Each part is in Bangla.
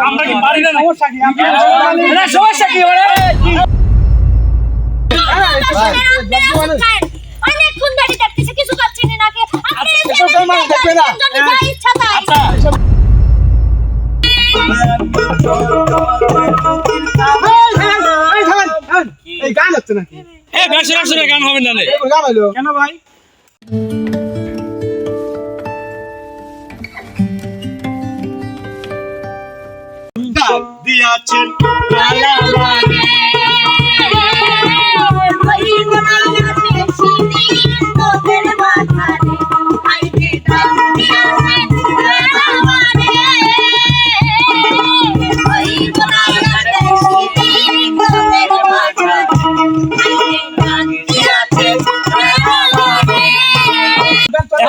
আমরা কি পারি না সমস্যা কি সমস্যা কি অনেকক্ষণ ধরে দেখতেছি কিছু পাচ্ছি না নাকি ইচ্ছা তাই এই গান হচ্ছে নাকি? এ বেশি বেশি গান হবে না রে এই গান হলো কেন ভাই? দিয়াছেন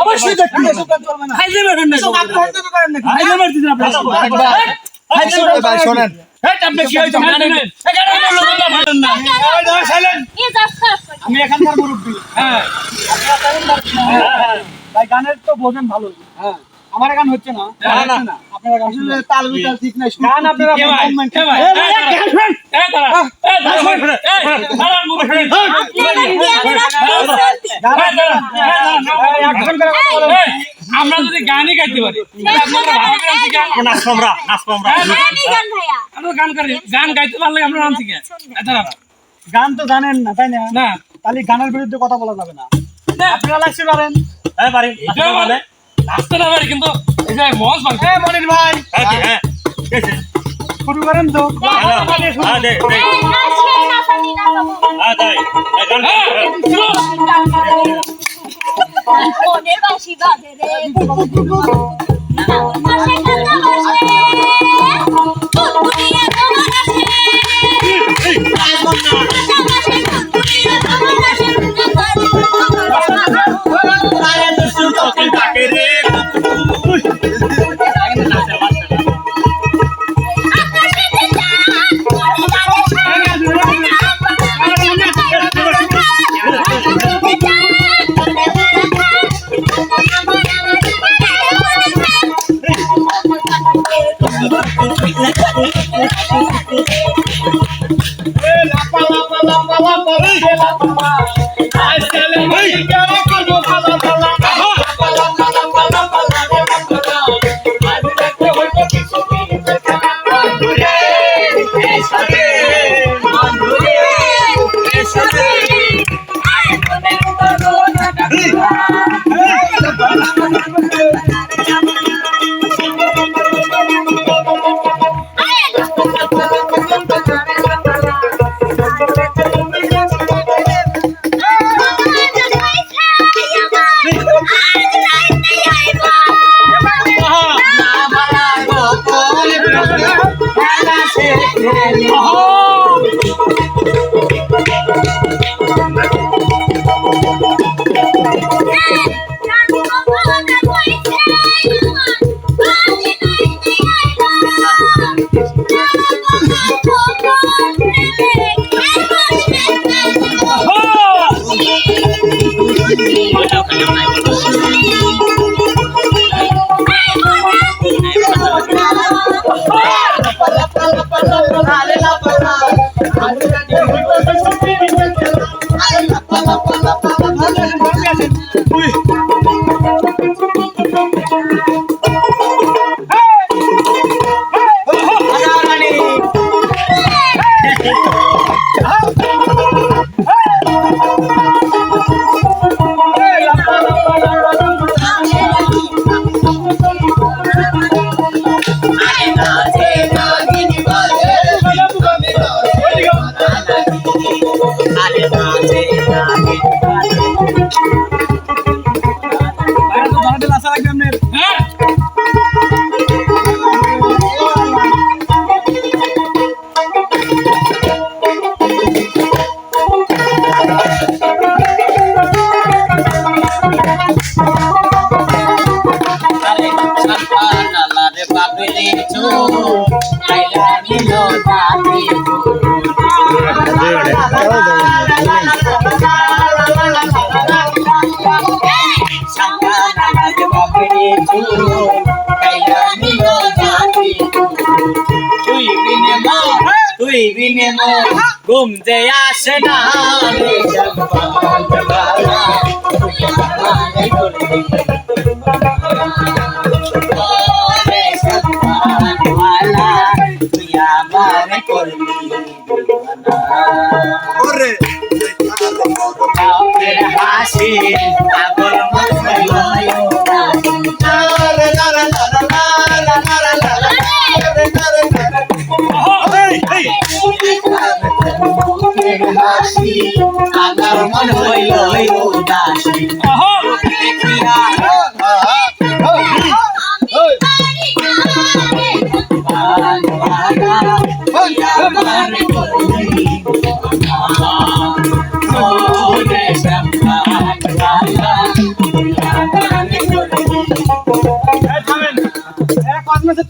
অবশ্যই দেখবেন এসব গান চলবে না। শোনেন আমি এখানকার মুরব্বী হ্যাঁ ভাই গানের তো বোঝেন ভালো হ্যাঁ আমার গান হচ্ছে না আপনারা গান তাল বিতাল ঠিক নাই গান ফেলে একজন করে আমরা যদি গানই গাইতে পারি ভালো গান আমরা করি। গান গাইতে পারলে আমরা নাম থেকে গান তো জানেন না তাই না? না। তাহলে গানের বিরুদ্ধে কথা বলা যাবে না। আপনারা লাগছে পারেন। হ্যাঁ পারি নাচতে না পারি কিন্তু এই যে মজ ভাঙছে হ্যাঁ মনির ভাই। শুরু করেন তো। মনের বাসি বাজে রে। বাইরে Yeah. দিনে মোর ঘুম যে আসে না। হাসি মুখের হাসি আমার মন হইল উদাসী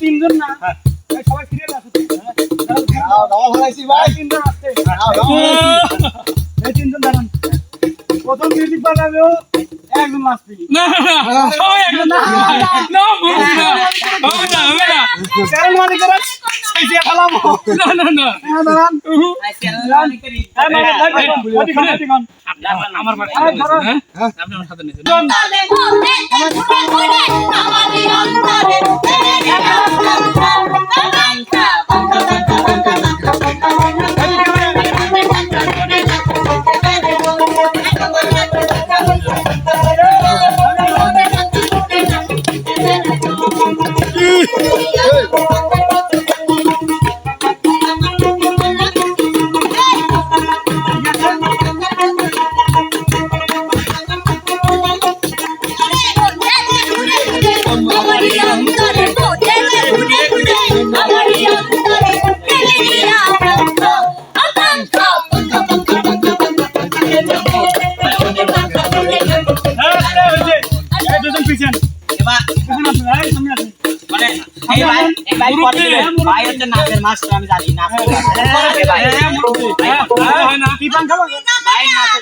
তিনজন। না সবাই ফিরে আসো হ্যাঁ। হ্যাঁ, ভাই। তিনজন। প্রথম মিউজিক বানাবে ও একদম আসবে না সবাই একদম না না। না হবে না হবে না চ্যানেল মানে করাস সাইজে খালাম না না না হ্যাঁ। দাঁড়ান আই চ্যানেল মানে করি আমার বাড়ি আপনি আমার সাথে নিয়েছেন ভাই হচ্ছে নাচের মাস্টার আমি জানি নাচ করে ভাই হ্যাঁ হ্যাঁ, হয় না কি পান খাব ভাই নাচের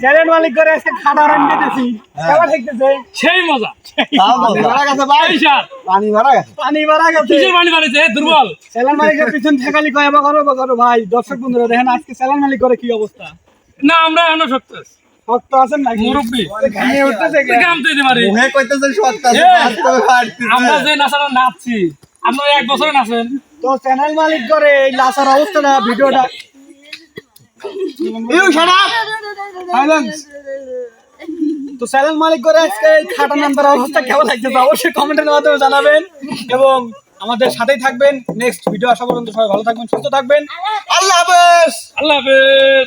চ্যানেল মালিক করে আজকে খাবার রান দিতেছি। কেমন দেখতেছে? সেই মজা। পানি মারা গেছে ভাই। স্যার পানি মারা গেছে। পানি মারা গেছে। কিসের পানি দুর্বল। চ্যানেল মালিকের পিছন ঠেকালি কয় এবার করো করো ভাই। দর্শক বন্ধুরা দেখেন আজকে চ্যানেল মালিক করে কি অবস্থা? না আমরা এখনও শক্ত আছি। ভক্ত আছেন নাকি? মুরব্বি। ঘামিয়ে উঠতেছে? দিতে পারি কইতেছেন আমরা যে নাচছি আপনারা এক বছরে নাচেন। তো চ্যানেল মালিক করে এই লাসার অবস্থাটা ভিডিওটা ইউ শাট আপ সাইলেন্স তো চ্যানেল মালিক করে আজকে খাটা নাম্বার অবস্থা কেমন লাগছে অবশ্যই কমেন্টের মাধ্যমে জানাবেন। এবং আমাদের সাথেই থাকবেন। নেক্সট ভিডিও আসা পর্যন্ত সবাই ভালো থাকবেন, সুস্থ থাকবেন। আল্লাহ হাফেজ! আল্লাহ হাফেজ!